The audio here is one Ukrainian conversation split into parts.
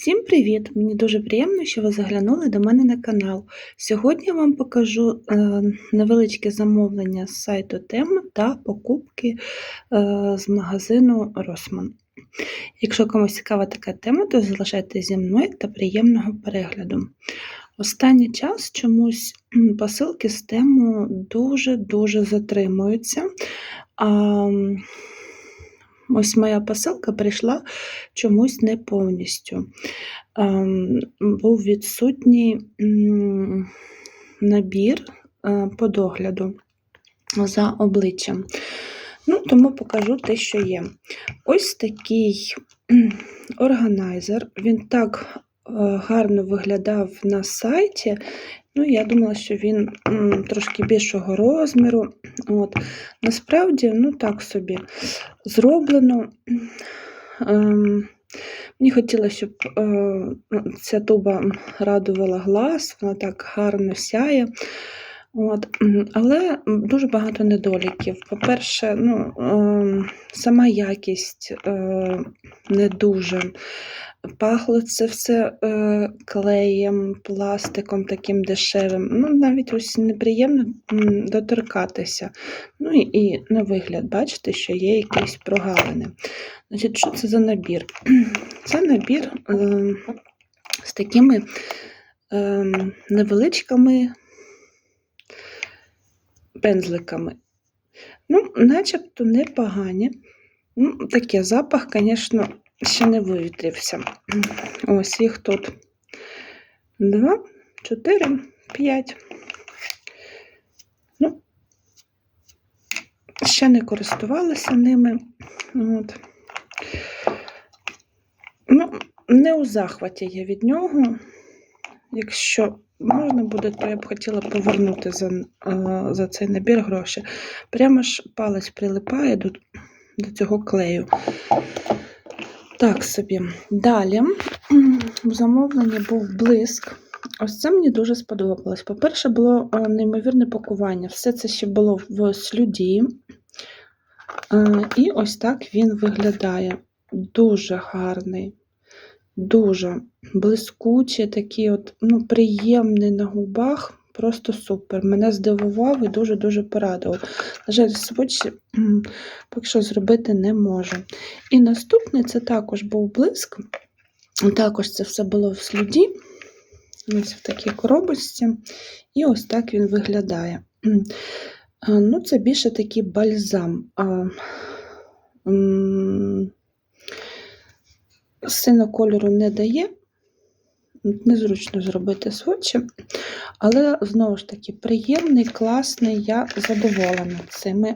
Всім привіт! Мені дуже приємно, що ви заглянули до мене на канал. Сьогодні я вам покажу е, невеличке замовлення з сайту Тема та покупки е, з магазину Росман. Якщо комусь цікава така тема, то залишайтеся зі мною та приємного перегляду. Останній час чомусь посилки з тему дуже-дуже затримуються. А, Ось моя посилка прийшла чомусь не повністю. Ем, Був відсутній набір е, по догляду за обличчям. Ну, тому покажу те, що є. Ось такий органайзер. Він так е, гарно виглядав на сайті. Ну, я думала, що він трошки більшого розміру. От. Насправді, ну так собі зроблено. Ем, Мені хотілося, щоб е, ну, ця туба радувала глаз, вона так гарно сяє. От. Але дуже багато недоліків. По-перше, ну, ем, сама якість е, не дуже. Пахло це все е, клеєм, пластиком таким дешевим. Ну, навіть ось неприємно доторкатися. Ну і, на вигляд, бачите, що є якісь прогалини. Значить, що це за набір? Це набір е, з такими е, невеличкими пензликами. Ну, начебто непогані. Ну, таке запах, звісно, ще не вивітрився. Ось їх тут два, чотири, п'ять. Ну, ще не користувалася ними. От. Ну, не у захваті я від нього. Якщо можна буде, то я б хотіла повернути за, е, за цей набір гроші. Прямо ж палець прилипає до, до цього клею. Так собі. Далі в замовленні був блиск. Ось це мені дуже сподобалось. По-перше, було е, неймовірне пакування. Все це ще було в слюді. Е, І ось так він виглядає. Дуже гарний, дуже блискучий, такий от, ну, приємний на губах. Просто супер. Мене здивував і дуже-дуже порадував. На жаль, сводчі м, поки що зробити не можу. І наступний це також був блиск. Також це все було в сліді. Ось в такій коробочці. І ось так він виглядає. Ну, це більше такий бальзам. Сильно кольору не дає. Незручно зробити сводчі, але знову ж таки приємний, класний, я задоволена цими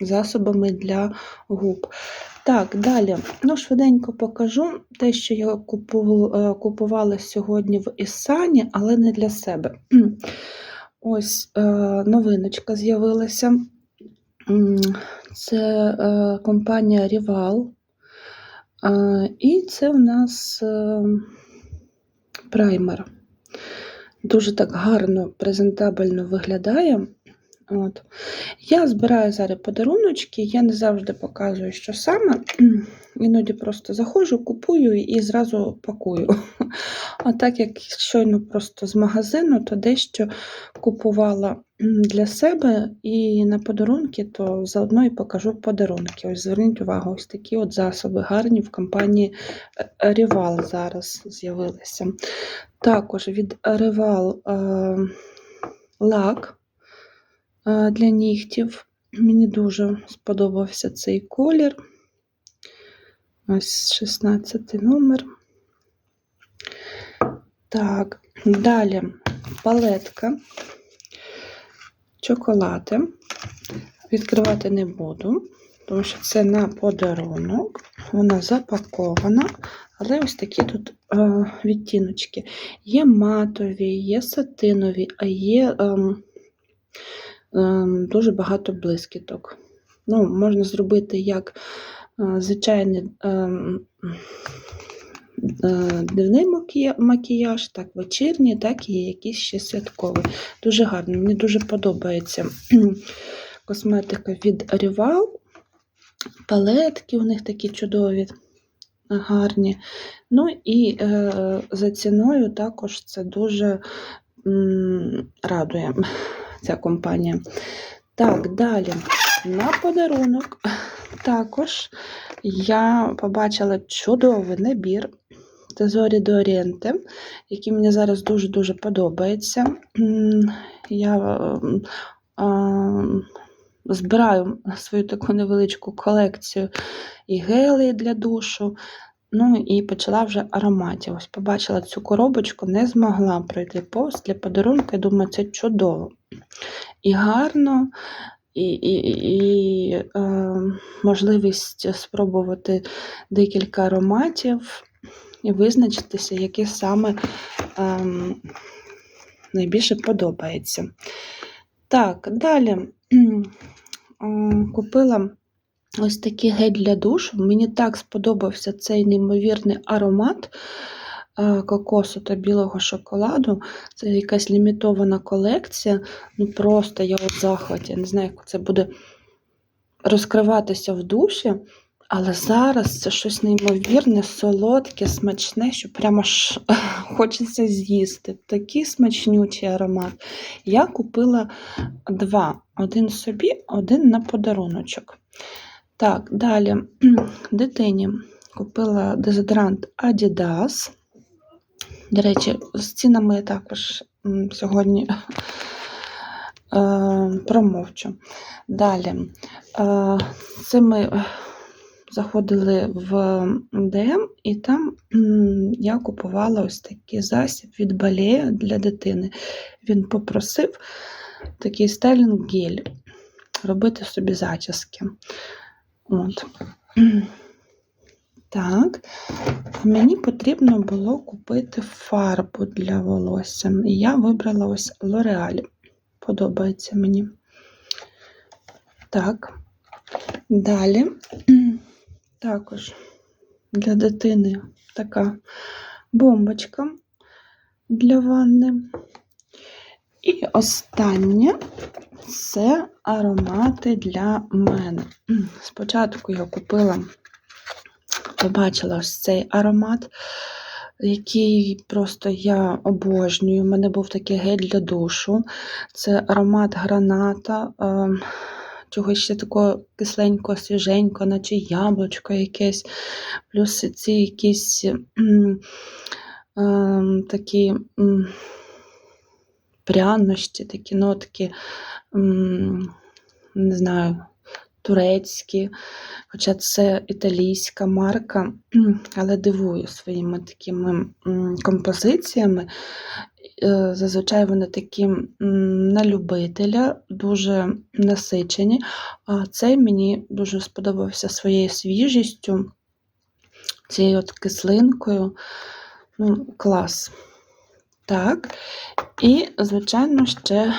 засобами для губ. Так, далі. Ну, швиденько покажу те, що я е, купувала сьогодні в Ісані, але не для себе. Ось е, новиночка з'явилася. Це е, компанія Rival. І це в нас е, праймер. Дуже так гарно, презентабельно виглядає. От. Я збираю зараз подаруночки, я не завжди показую, що саме. Іноді просто заходжу, купую і зразу пакую. А так як щойно просто з магазину, то дещо купувала для себе і на подарунки, то заодно і покажу подарунки. Ось зверніть увагу, ось такі от засоби гарні в компанії е, Rival зараз з'явилися. Також від е, лак для нігтів. Мені дуже сподобався цей колір. Ось 16 номер. Так, далі палетка, чоколади. Відкривати не буду, тому що це на подарунок. Вона запакована, але ось такі тут е, відтіночки. Є матові, є сатинові, а є ем, дуже багато блискіток. Ну, можна зробити як е, звичайний ем, е, дневний макіяж, так вечірній, так і якийсь ще святковий. Дуже гарно, мені дуже подобається косметика від Rival. Палетки у них такі чудові. гарні. Ну і е, за ціною також це дуже м, радує ця компанія. Так, далі. На подарунок також я побачила чудовий набір Тезорі до Орієнте, який мені зараз дуже-дуже подобається. Я збираю свою таку невеличку колекцію і гелей для душу. Ну і почала вже ароматів. Ось побачила цю коробочку, не змогла пройти повз для подарунку. Я думаю, це чудово. І гарно, і, і, і е, можливість спробувати декілька ароматів і визначитися, які саме е, найбільше подобається. Так, далі е, купила ось такий гель для душу. Мені так сподобався цей неймовірний аромат е, кокосу та білого шоколаду. Це якась лімітована колекція. Ну просто я от захваті. Я не знаю, як це буде розкриватися в душі. Але зараз це щось неймовірне, солодке, смачне, що прямо ж хочеться з'їсти. Такий смачнючий аромат. Я купила два: один собі, один на подаруночок. Так, далі дитині купила дезодорант Adidas. До речі, з цінами я також сьогодні е, промовчу. Далі, е, це ми заходили в ДМ, і там я купувала ось такий засіб від балея для дитини. Він попросив такий стайлінг гель робити собі зачіски. От. Так, мені потрібно було купити фарбу для волосся. І я вибрала ось L'Oreal. Подобається мені. Так, далі також для дитини така бомбочка для ванни. І останнє це аромати для мене. Спочатку я купила, побачила ось цей аромат, який просто я обожнюю. У мене був такий гель для душу. Це аромат граната, е, чогось ще такого кисленького, свіженького, наче яблучко якесь. Плюс ці якісь е, такі. м, пряності, такі нотки, не знаю, турецькі, хоча це італійська марка, але дивую своїми такими композиціями. Е, Зазвичай вони такі на любителя, дуже насичені. А цей мені дуже сподобався своєю свіжістю, цією от кислинкою. Ну, клас. Так. І, звичайно, ще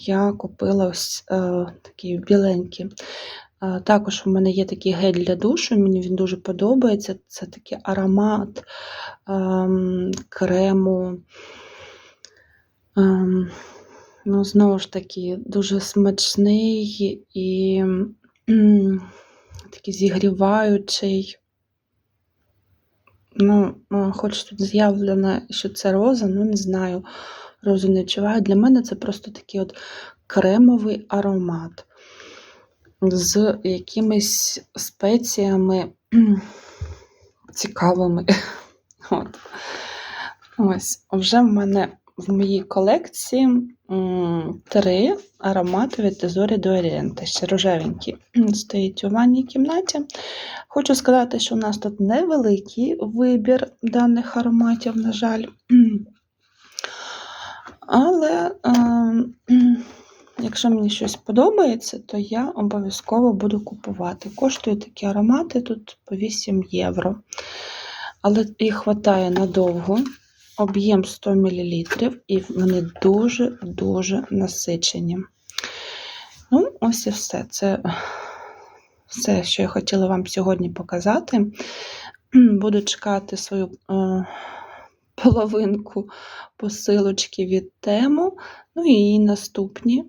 я купила ось е, такі біленькі. Е, також у мене є такий гель для душу, мені він дуже подобається. Це такий аромат е, крему. Е, ну, Знову ж таки, дуже смачний і м, такий зігріваючий. Ну, е, хоч тут з'явлено, що це роза, ну не знаю, розу не відчуваю. Для мене це просто такий от кремовий аромат з якимись спеціями цікавими. От. Ось, вже в мене в моїй колекції три аромати від Тезорі до Орієнта. Ще рожевенькі стоїть у ванній кімнаті. Хочу сказати, що у нас тут невеликий вибір даних ароматів, на жаль. Але е, якщо мені щось подобається, то я обов'язково буду купувати. Коштують такі аромати тут по 8 євро. Але їх вистачає надовго. Об'єм 100 мл, і вони дуже-дуже насичені. Ну, ось і все. Це все, що я хотіла вам сьогодні показати. Буду чекати свою е, половинку посилочки від тему, ну і наступні,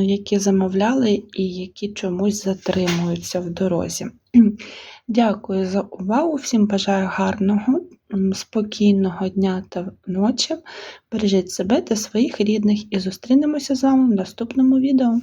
які замовляли і які чомусь затримуються в дорозі. Дякую за увагу. Всім бажаю гарного, спокійного дня та ночі. Бережіть себе та своїх рідних і зустрінемося з вами в наступному відео.